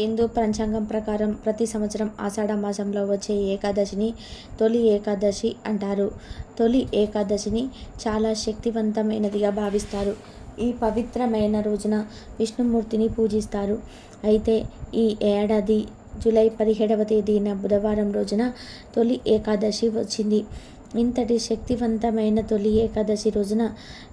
హిందూ పంచాంగం ప్రకారం ప్రతి సంవత్సరం ఆషాఢ మాసంలో వచ్చే ఏకాదశిని తొలి ఏకాదశి అంటారు. తొలి ఏకాదశిని చాలా శక్తివంతమైనదిగా భావిస్తారు. ఈ పవిత్రమైన రోజున విష్ణుమూర్తిని పూజిస్తారు. అయితే ఈ ఏడాది జూలై పదిహేడవ తేదీన బుధవారం రోజున తొలి ఏకాదశి వచ్చింది. ఇంతటి శక్తివంతమైన తొలి ఏకాదశి రోజున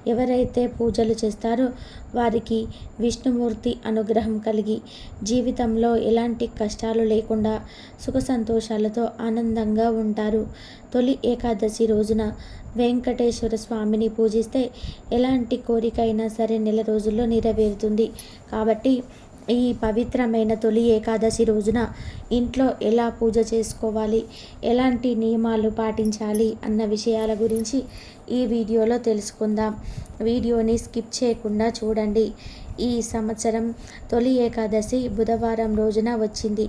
ఎవరైతే పూజలు చేస్తారో వారికి విష్ణుమూర్తి అనుగ్రహం కలిగి జీవితంలో ఎలాంటి కష్టాలు లేకుండా సుఖ సంతోషాలతో ఆనందంగా ఉంటారు. తొలి ఏకాదశి రోజున వెంకటేశ్వర స్వామిని పూజిస్తే ఎలాంటి కోరిక అయినా సరే నెల రోజుల్లో నెరవేరుతుంది. కాబట్టి ఈ పవిత్రమైన తొలి ఏకాదశి రోజున ఇంట్లో ఎలా పూజ చేసుకోవాలి? ఎలాంటి నియమాలు పాటించాలి? అన్న విషయాల గురించి ఈ వీడియోలో తెలుసుకుందాం. వీడియోని స్కిప్ చేయకుండా చూడండి. ఈ సంవత్సరం తొలి ఏకాదశి బుధవారం రోజున వచ్చింది.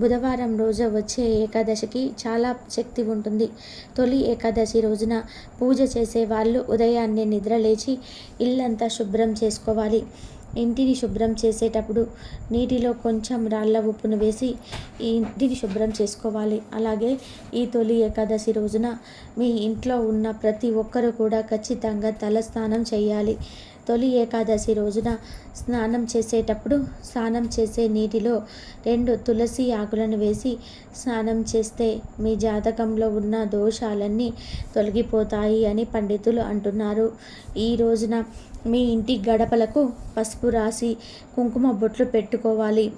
బుధవారం రోజు వచ్చే ఏకాదశికి చాలా శక్తి ఉంటుంది. తొలి ఏకాదశి రోజున పూజ చేసే వాళ్ళు ఉదయాన్నే నిద్రలేచి ఇల్లంతా శుభ్రం చేసుకోవాలి. ఇంటిని శుభ్రం చేసేటప్పుడు నీటిలో కొంచెం రాళ్ళ ఉప్పును వేసి ఈ ఇంటిని శుభ్రం చేసుకోవాలి. అలాగే ఈ తొలి ఏకాదశి రోజున మీ ఇంట్లో ఉన్న ప్రతి ఒక్కరూ కూడా ఖచ్చితంగా తలస్నానం చేయాలి. తొలి ఏకాదశి రోజున స్నానం చేసేటప్పుడు స్నానం చేసే నీటిలో రెండు తులసి ఆకులను వేసి స్నానం చేస్తే మీ జాతకంలో ఉన్న దోషాలన్నీ తొలగిపోతాయి అని పండితులు అంటున్నారు. ఈ రోజున మీ ఇంటి గడపలకు పసుపు రాసి కుంకుమ బొట్లు పెట్టుకోవాలి.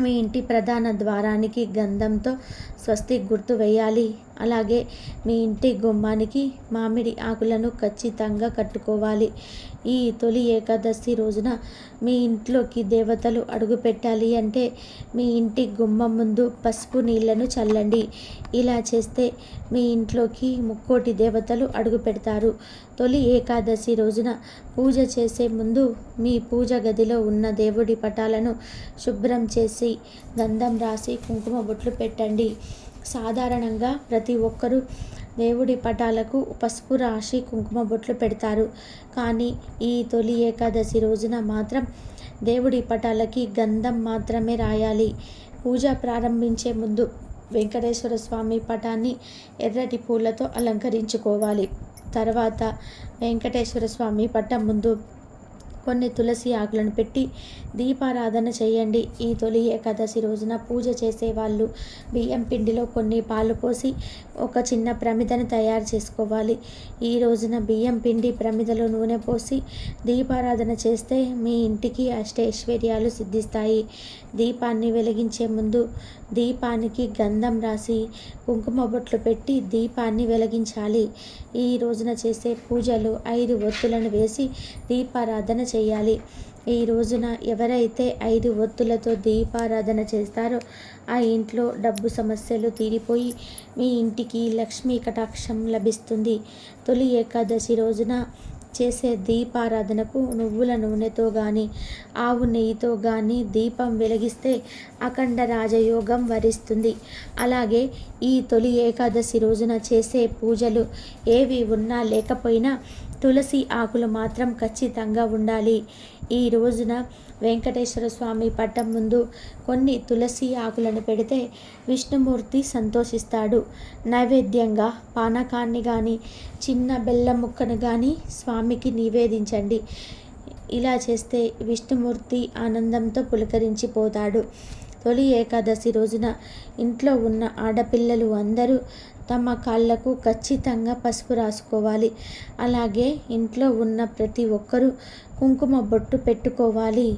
మీ ఇంటి ప్రధాన ద్వారానికి గంధంతో స్వస్తి గుర్తు వేయాలి. అలాగే మీ ఇంటి గుమ్మానికి మామిడి ఆకులను ఖచ్చితంగా కట్టుకోవాలి. ఈ తొలి ఏకాదశి రోజున మీ ఇంట్లోకి దేవతలు అడుగు పెట్టాలి అంటే మీ ఇంటి గుమ్మం ముందు పసుపు నీళ్ళను చల్లండి. ఇలా చేస్తే మీ ఇంట్లోకి ముక్కోటి దేవతలు అడుగు పెడతారు. తొలి ఏకాదశి రోజున పూజ చేసే ముందు మీ పూజ గదిలో ఉన్న దేవుడి పటాలను శుభ్రం చేసి గంధం రాసి కుంకుమ బొట్లు పెట్టండి. సాధారణంగా ప్రతి ఒక్కరూ దేవుడి పటాలకు పసుపు రాశి కుంకుమ బొట్లు పెడతారు. కానీ ఈ తొలి ఏకాదశి రోజున మాత్రం దేవుడి పటాలకి గంధం మాత్రమే రాయాలి. పూజ ప్రారంభించే ముందు వెంకటేశ్వర స్వామి పటాన్ని ఎర్రటి పూలతో అలంకరించుకోవాలి. తర్వాత వెంకటేశ్వర స్వామి పట్టం ముందు కొన్ని తులసి ఆకులను పెట్టి దీపారాధన చేయండి. ఈ తొలి ఏకాదశి రోజున పూజ చేసేవాళ్ళు బియ్యం పిండిలో కొన్ని పాలు పోసి ఒక చిన్న ప్రమిదను తయారు చేసుకోవాలి. ఈ రోజున బియ్యం పిండి ప్రమిదలో నూనె పోసి దీపారాధన చేస్తే మీ ఇంటికి అష్టైశ్వర్యాలు సిద్ధిస్తాయి. దీపాన్ని వెలిగించే ముందు దీపానికి గంధం రాసి కుంకుమ బొట్లు పెట్టి దీపాన్ని వెలిగించాలి. ఈ రోజున చేసే పూజలు ఐదు ఒత్తులను వేసి దీపారాధన చేయాలి. ఈ రోజున ఎవరైతే ఐదు ఒత్తులతో దీపారాధన చేస్తారో ఆ ఇంట్లో డబ్బు సమస్యలు తీరిపోయి మీ ఇంటికి లక్ష్మీ కటాక్షం లభిస్తుంది. తొలి ఏకాదశి రోజున చేసే దీపారాధనకు నువ్వుల నూనెతో కానీ ఆవు నెయ్యితో కానీ దీపం వెలిగిస్తే అఖండ రాజయోగం వరిస్తుంది. అలాగే ఈ తొలి ఏకాదశి రోజున చేసే పూజలు ఏవి ఉన్నా లేకపోయినా తులసి ఆకులు మాత్రం ఖచ్చితంగా ఉండాలి. ఈ రోజున వెంకటేశ్వర స్వామి పట్టం ముందు కొన్ని తులసి ఆకులను పెడితే విష్ణుమూర్తి సంతోషిస్తాడు. నైవేద్యంగా పానకాన్ని కానీ చిన్న బెల్లం ముక్కను కానీ స్వామికి నివేదించండి. ఇలా చేస్తే విష్ణుమూర్తి ఆనందంతో పులకరించిపోతాడు. తొలి ఏకాదశి రోజున ఇంట్లో ఉన్న ఆడపిల్లలు అందరూ తమ కాళ్ళకు ఖచ్చితంగా పసుపు రాసుకోవాలి. అలాగే ఇంట్లో ఉన్న ప్రతి ఒక్కరూ కుంకుమ బొట్టు పెట్టుకోవాలి.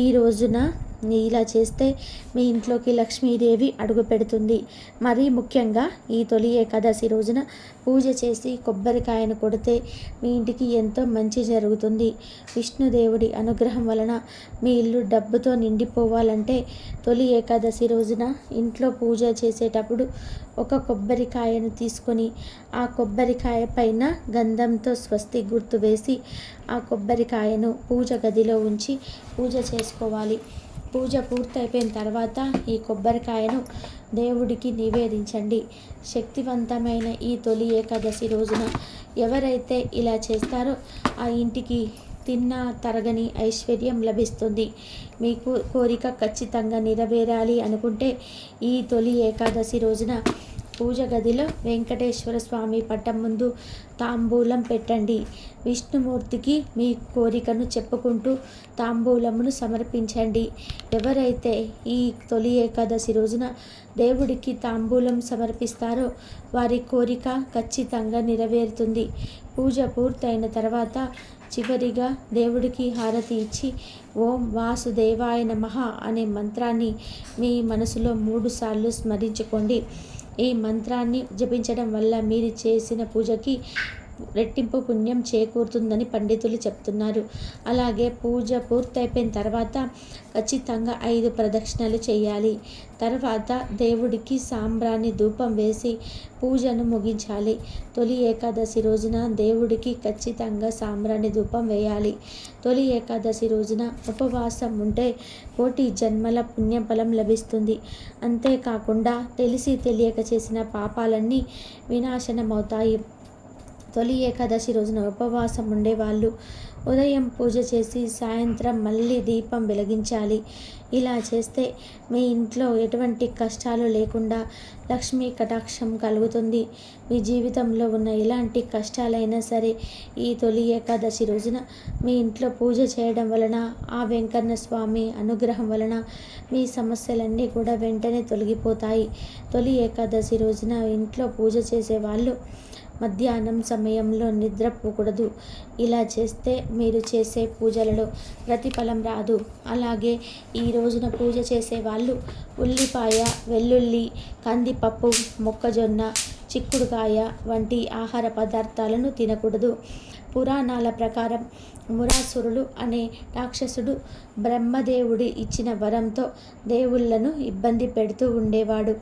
ఈ రోజున ఇలా చేస్తే మీ ఇంట్లోకి లక్ష్మీదేవి అడుగు పెడుతుంది. మరీ ముఖ్యంగా ఈ తొలి ఏకాదశి రోజున పూజ చేసి కొబ్బరికాయను కొడితే మీ ఇంటికి ఎంతో మంచి జరుగుతుంది. విష్ణుదేవుడి అనుగ్రహం వలన మీ ఇల్లు డబ్బుతో నిండిపోవాలంటే తొలి ఏకాదశి రోజున ఇంట్లో పూజ చేసేటప్పుడు ఒక కొబ్బరికాయను తీసుకొని ఆ కొబ్బరికాయ పైన గంధంతో స్వస్తి గుర్తు వేసి ఆ కొబ్బరికాయను పూజ గదిలో ఉంచి పూజ చేసుకోవాలి. పూజ పూర్తయిపోయిన తర్వాత ఈ కొబ్బరికాయను దేవుడికి నివేదించండి. శక్తివంతమైన ఈ తొలి ఏకాదశి రోజున ఎవరైతే ఇలా చేస్తారో ఆ ఇంటికి తిన్నా తరగని ఐశ్వర్యం లభిస్తుంది. మీకు కోరిక ఖచ్చితంగా నెరవేరాలి అనుకుంటే ఈ తొలి ఏకాదశి రోజున పూజ గదిలో వెంకటేశ్వర స్వామి పట్టం ముందు తాంబూలం పెట్టండి. విష్ణుమూర్తికి మీ కోరికను చెప్పుకుంటూ తాంబూలమును సమర్పించండి. ఎవరైతే ఈ తొలి ఏకాదశి రోజున దేవుడికి తాంబూలం సమర్పిస్తారో వారి కోరిక ఖచ్చితంగా నెరవేరుతుంది. పూజ పూర్తయిన తర్వాత చివరిగా దేవుడికి హారతి ఇచ్చి ఓం వాసుదేవాయ నమః అనే మంత్రాన్ని మీ మనసులో మూడుసార్లు స్మరించుకోండి. ఈ మంత్రాన్ని జపించడం వల్ల మీరు చేసిన పూజకి రెట్టింపు పుణ్యం చేకూరుతుందని పండితులు చెప్తున్నారు. అలాగే పూజ పూర్తయిపోయిన తర్వాత ఖచ్చితంగా ఐదు ప్రదక్షిణలు చేయాలి. తర్వాత దేవుడికి సాంబ్రాన్ని ధూపం వేసి పూజను ముగించాలి. తొలి ఏకాదశి రోజున దేవుడికి ఖచ్చితంగా సాంబ్రాన్ని ధూపం వేయాలి. తొలి ఏకాదశి రోజున ఉపవాసం ఉంటే కోటి జన్మల పుణ్యఫలం లభిస్తుంది. అంతేకాకుండా తెలిసి తెలియక చేసిన పాపాలన్నీ వినాశనమవుతాయి. తొలి ఏకాదశి రోజున ఉపవాసం ఉండేవాళ్ళు. ఉదయం పూజ చేసి సాయంత్రం మళ్ళీ దీపం వెలిగించాలి. ఇలా చేస్తే మీ ఇంట్లో ఎటువంటి కష్టాలు లేకుండా లక్ష్మీ కటాక్షం కలుగుతుంది. మీ జీవితంలో ఉన్న ఎలాంటి కష్టాలైనా సరే ఈ తొలి ఏకాదశి రోజున మీ ఇంట్లో పూజ చేయడం వలన ఆ వెంకన్న స్వామి అనుగ్రహం వలన మీ సమస్యలన్నీ కూడా వెంటనే తొలగిపోతాయి. తొలి ఏకాదశి రోజున ఇంట్లో పూజ చేసే వాళ్ళు మధ్యాహ్నం సమయంలో నిద్రపోకూడదు ఇలా చేస్తే మీరు చేసే పూజలలో ప్రతిఫలం రాదు. అలాగే ఈ రోజున పూజ చేసే వాళ్ళు ఉల్లిపాయ వెల్లుల్లి కందిపప్పు మొక్కజొన్న చిక్కుడుకాయ వంటి ఆహార పదార్థాలను తినకూడదు. పురాణాల ప్రకారం మురాసురుడు అనే రాక్షసుడు బ్రహ్మదేవుడి ఇచ్చిన వరంతో దేవుళ్ళను ఇబ్బంది పెడుతూ ఉండేవాడు.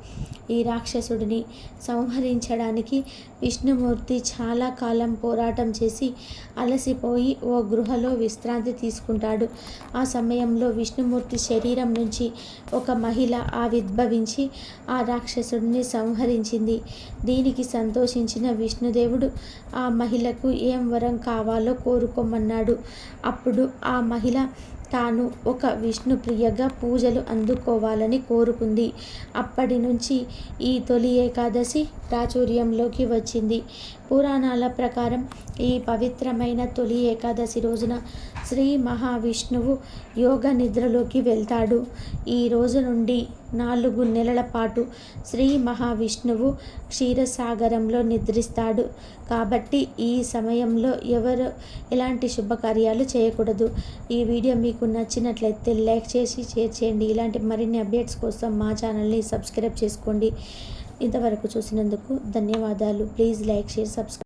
ఈ రాక్షసుడిని సంహరించడానికి విష్ణుమూర్తి చాలా కాలం పోరాటం చేసి అలసిపోయి ఓ గృహలో విశ్రాంతి తీసుకుంటాడు. ఆ సమయంలో విష్ణుమూర్తి శరీరం నుంచి ఒక మహిళ ఆవిర్భవించి ఆ రాక్షసుడిని సంహరించింది. దీనికి సంతోషించిన విష్ణుదేవుడు ఆ మహిళకు ఏం వరం కావాలో కోరుకోమన్నాడు. అప్పుడు ఆ మహిళ తాను ఒక విష్ణుప్రియగా పూజలు అందుకోవాలని కోరుకుంది. అప్పటి నుంచి ఈ తొలి ఏకాదశి ప్రాచుర్యంలోకి వచ్చింది. పురాణాల ప్రకారం ఈ పవిత్రమైన తొలి ఏకాదశి రోజున శ్రీ మహావిష్ణువు యోగ నిద్రలోకి వెళ్తాడు. ఈ రోజు నుండి నాలుగు నెలల పాటు శ్రీ మహావిష్ణువు క్షీరసాగరంలో నిద్రిస్తాడు. కాబట్టి ఈ సమయంలో ఎవరు ఎలాంటి శుభకార్యాలు చేయకూడదు. ఈ వీడియో మీకు మీకు నచ్చినట్లయితే లైక్ చేసి షేర్ చేయండి. ఇలాంటి మరిన్ని అప్డేట్స్ కోసం మా ఛానల్ని సబ్స్క్రైబ్ చేసుకోండి. ఇంతవరకు చూసినందుకు ధన్యవాదాలు. Please like share subscribe.